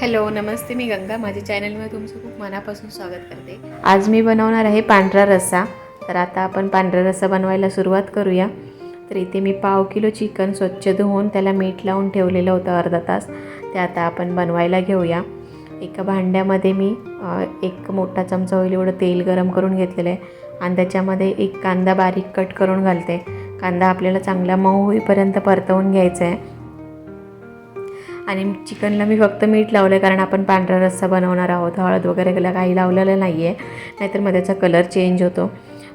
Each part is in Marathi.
हॅलो नमस्ते मी गंगा. माझ्या चॅनलमध्ये तुमचं खूप मनापासून स्वागत करते. आज मी बनवणार आहे पांढरा रस्सा. तर आता आपण पांढरा रस्सा बनवायला सुरुवात करूया. तर इथे मी पाव किलो चिकन स्वच्छ धुवून त्याला मीठ लावून ठेवलेलं होतं अर्धा तास. ते आता आपण बनवायला घेऊया. एका भांड्यामध्ये मी एक मोठा चमचा होईल एवढं तेल गरम करून घेतलेलं आहे. आणि त्याच्यामध्ये एक कांदा बारीक कट करून घालते. कांदा आपल्याला चांगला मऊ होईपर्यंत परतवून घ्यायचा आहे. आणि चिकनला मी फक्त मीठ लावलं आहे कारण आपण पांढरा रस्सा बनवणार आहोत. हळद वगैरे काही लावलेलं नाही आहे नाहीतर मग त्याचा कलर चेंज होतो.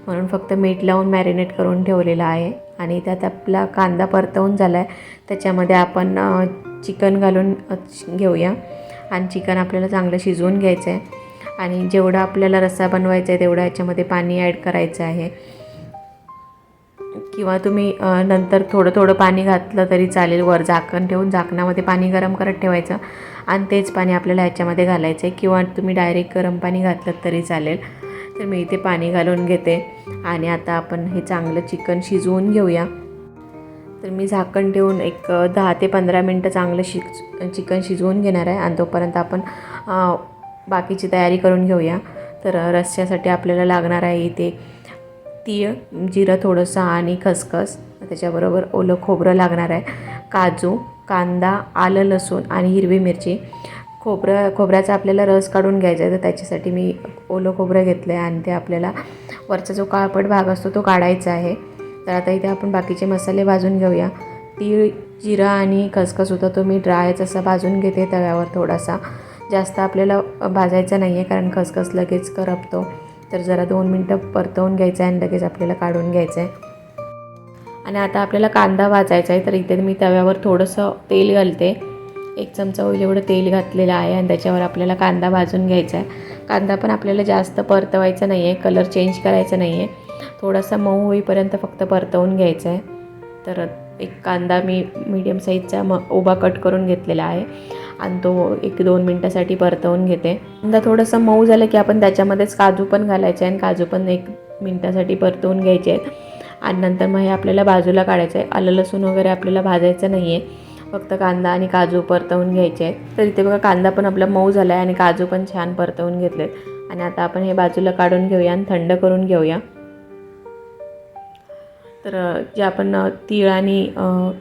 म्हणून फक्त मीठ लावून मॅरिनेट करून ठेवलेलं आहे. आणि त्यात आपला कांदा परतवून झाला आहे त्याच्यामध्ये आपण चिकन घालून घेऊया. आणि चिकन आपल्याला चांगलं शिजवून घ्यायचं आहे आणि जेवढा आपल्याला रस्सा बनवायचा आहे तेवढं याच्यामध्ये पाणी ॲड करायचं आहे. किंवा तुम्ही नंतर थोडं थोडं पाणी घातलं तरी चालेल वर झाकण ठेवून झाकणामध्ये पाणी गरम करत ठेवायचं आणि तेच पाणी आपल्याला ह्याच्यामध्ये घालायचं आहे किंवा तुम्ही डायरेक्ट गरम पाणी घातलं तरी चालेल. तर मी इथे पाणी घालून घेते आणि आता आपण हे चांगलं चिकन शिजवून घेऊया. तर मी झाकण ठेवून एक दहा ते पंधरा मिनटं चांगलं शिज चिकन शिजवून घेणार आहे आणि तोपर्यंत आपण बाकीची तयारी करून घेऊया. तर रस्स्यासाठी आपल्याला लागणार आहे इथे तीळ जिरं थोडंसं आणि खसखस त्याच्याबरोबर ओलं खोबरं लागणार आहे काजू कांदा आलं लसूण आणि हिरवी मिरची. खोबरं खोबऱ्याचा आपल्याला रस काढून घ्यायचा आहे तर त्याच्यासाठी मी ओलं खोबरं घेतलं आहे आणि ते आपल्याला वरचा जो काळपट भाग असतो तो काढायचा आहे. तर आता इथे आपण बाकीचे मसाले भाजून घेऊया. तीळ जिरा आणि खसखस होता तो मी ड्रायच असा भाजून घेते तव्यावर थोडासा. जास्त आपल्याला भाजायचा नाही आहे कारण खसखस लगेच करपतो. तर जरा दोन मिनटं परतवून घ्यायचं आहे आणि लगेच आपल्याला काढून घ्यायचं आहे आणि आता आपल्याला कांदा भाजायचा आहे तर इथे मी तव्यावर थोडंसं तेल घालते. एक चमचा होईल एवढं तेल घातलेलं आहे आणि त्याच्यावर आपल्याला कांदा भाजून घ्यायचा आहे. कांदा पण आपल्याला जास्त परतवायचा नाही आहे कलर चेंज करायचा नाही आहे थोडासा मऊ होईपर्यंत फक्त परतवून घ्यायचा आहे. तर एक कांदा मी मीडियम साईजचा म उभा कट करून घेतलेला आहे. आणि तो एक दोन मिनटासाठी परतवून घेते. कांदा थोडंसं मऊ झालं की आपण त्याच्यामध्येच काजू पण घालायचे आहे आणि काजू पण एक मिनटासाठी परतवून घ्यायचे आहेत. आणि नंतर मग हे आपल्याला बाजूला काढायचं आहे. आलं लसूण वगैरे आपल्याला भाजायचं नाही आहे फक्त कांदा आणि काजू परतवून घ्यायचे आहेत. तर इथे बघा कांदा पण आपला मऊ झाला आहे आणि काजू पण छान परतवून घेतलेत. आणि आता आपण हे बाजूला काढून घेऊया आणि थंड करून घेऊया. तर जे आपण तीळ आणि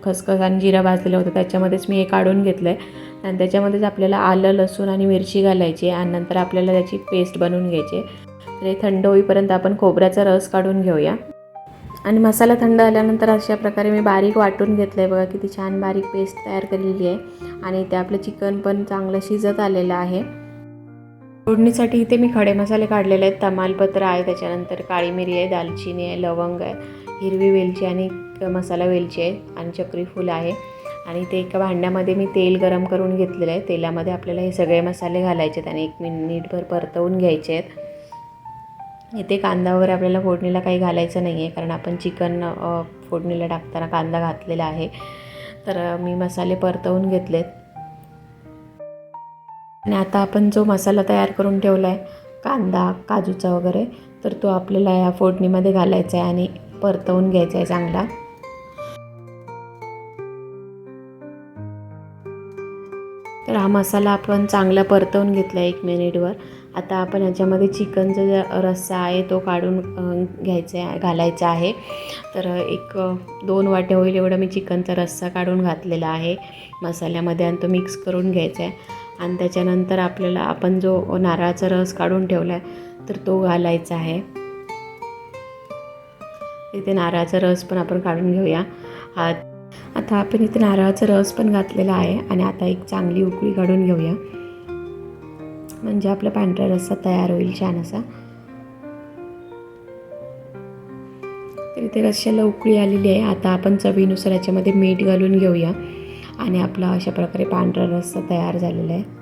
खसखस आणि जिरा भाजलेलं होतं त्याच्यामध्येच मी हे काढून घेतलं आहे आणि त्याच्यामध्येच आपल्याला आलं लसूण आणि मिरची घालायची आणि नंतर आपल्याला त्याची पेस्ट बनवून घ्यायची. तर हे थंड होईपर्यंत आपण खोबऱ्याचा रस काढून घेऊया. आणि मसाला थंड झाल्यानंतर अशा प्रकारे मी बारीक वाटून घेतलं आहे बघा किती छान बारीक पेस्ट तयार केलेली आहे. आणि ते आपलं चिकन पण चांगलं शिजत आलेलं आहे. फोडणीसाठी इथे मी खडे मसाले काढलेले आहेत. तमालपत्र आहे त्याच्यानंतर काळी मिरी आहे दालचिनी आहे लवंग आहे हिरवी वेलची आणि मसाला वेलची आहे आणि चक्री फूल आहे. आणि ते एका भांड्यामध्ये मी तेल गरम करून घेतलेलं आहे. तेलामध्ये आपल्याला हे सगळे मसाले घालायचे आहेत आणि एक मिनिटभर परतवून घ्यायचे आहेत. इथे कांदा वगैरे आपल्याला फोडणीला काही घालायचं नाही आहे कारण आपण चिकन फोडणीला टाकताना कांदा घातलेला आहे. तर मी मसाले परतवून घेतलेत. आणि आता आपण जो मसाला तयार करून ठेवला आहे कांदा काजूचा वगैरे तर तो आपल्याला या फोडणीमध्ये घालायचा आहे आणि परतवून घ्यायचा आहे चांगला. तर हा मसाला आपण चांगला परतवून घेतला एक मिनिटवर आता आपण ह्याच्यामध्ये चिकनचा जो रस्सा आहे तो काढून घ्यायचा आहे घालायचा आहे. तर एक दोन वाट्या होईल एवढा मी चिकनचा रस्सा काढून घातलेला आहे मसाल्यामध्ये आणि तो मिक्स करून घ्यायचा आहे. आणि त्याच्यानंतर आपल्याला आपण जो नारळाचा रस काढून ठेवला आहे तर तो घालायचा आहे. इथे नारळाचा रस पण आपण काढून घेऊया. हा आता आपण इथे नारळाचा रस पण घातलेला आहे आणि आता एक चांगली उकळी काढून घेऊया. म्हणजे आपला पांढरा रस्सा तयार होईल छान असा. तर इथे रश्श्याला उकळी आलेली आहे. आता आपण चवीनुसार याच्यामध्ये मीठ घालून घेऊया. आणि आपला अशा प्रकारे पांढरा रस्सा तयार झालेला आहे.